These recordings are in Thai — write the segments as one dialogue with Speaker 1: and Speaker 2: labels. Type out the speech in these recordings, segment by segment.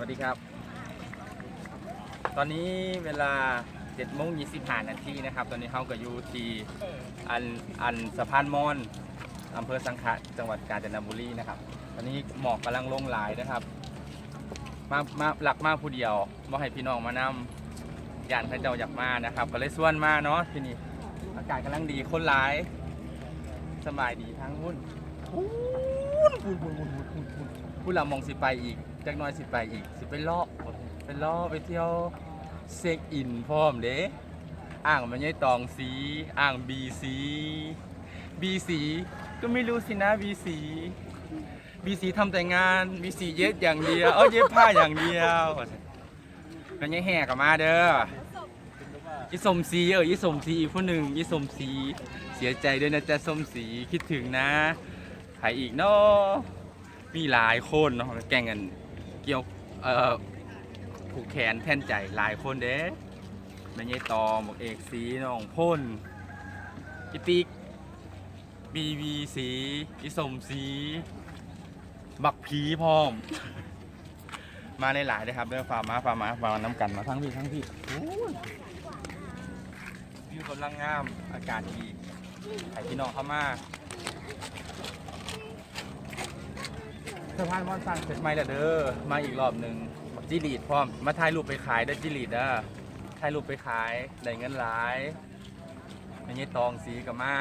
Speaker 1: วัสดีครับ ตอนนี้เวลา7โมง25นาทีนะครับ ตอนนี้เขาก็อยู่ที่อันอันสะพานมอนอำเภอสังขะจังหวัดกาญจนบุรีนะครับ ตอนนี้หมอกกำลังลงหลายนะครับ มามาหลักมากผู้เดียวว่าให้พี่น้องมานำยานพระเจ้าอยากมานะครับ ก็เลยส่วนมาเนาะที่นี่อากาศกำลังดีคนหลายสบายดีทั้งหุ้นหุ้นหุ้นหุ้นหุ้นหุ้นหุ้นหุ้นผู้เรามองสิไปอีก จักหน้อยสิไปอีก สิไปเลาะไปเลาะไปเที่ยวเซ็กอินพร้อมเด้อ่างมันยัยตองสีอ่างบีสีบีสีก็ไม่รู้สินะบีสีบีสีทำแต่งานบีสีเย็ดอย่างเดียวเออเย็บผ้าอย่างเดียวก็ยังแห่กลับมาเด้อยี่สมศรีเออยี่สมศรีอีกผู้หนึ่งยี่สมศรีเสียใจด้วยนะจ๊ะสมศรีคิดถึงนะใครอีกเนาะมีหลายคนเนาะแก่งกัน เกี่ยวเอ่อผูกแขนแทนใจหลายคนเด้แม่ยายตองบอกเอกสีน้องพ่นกิติกบีบีสียี่สมศรีบักผีพร้อม มาหลายๆเลยครับเด้อฝากมาฝากมาฝากมาน้ำกันมาทั้งพี่ทั้งพี่วิวกำลังงามอากาศดีไห้พี่น้องเข้ามา สะพานมอนสันเสร็จไหมล่ะเด้อ มาอีกรอบหนึ่งจิลีดพร้อม มาถ่ายรูปไปขายได้อจิลีดเด้อถ่ายรูปไปขายได้เงินหลายไม่ใช่ตองสีกับมา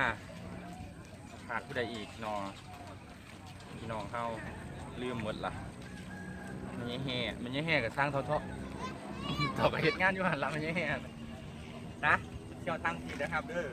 Speaker 1: ขาดผู้ใดอีกนอพี่น้องเข้าลืมหมดละมันยังแห่มันยังแห่กับสร้างเท่าเท่าต่อไปเหตุงานอยู่หันหลังมันยังแห่นะเที่ยวทางทีนะครับเด้อ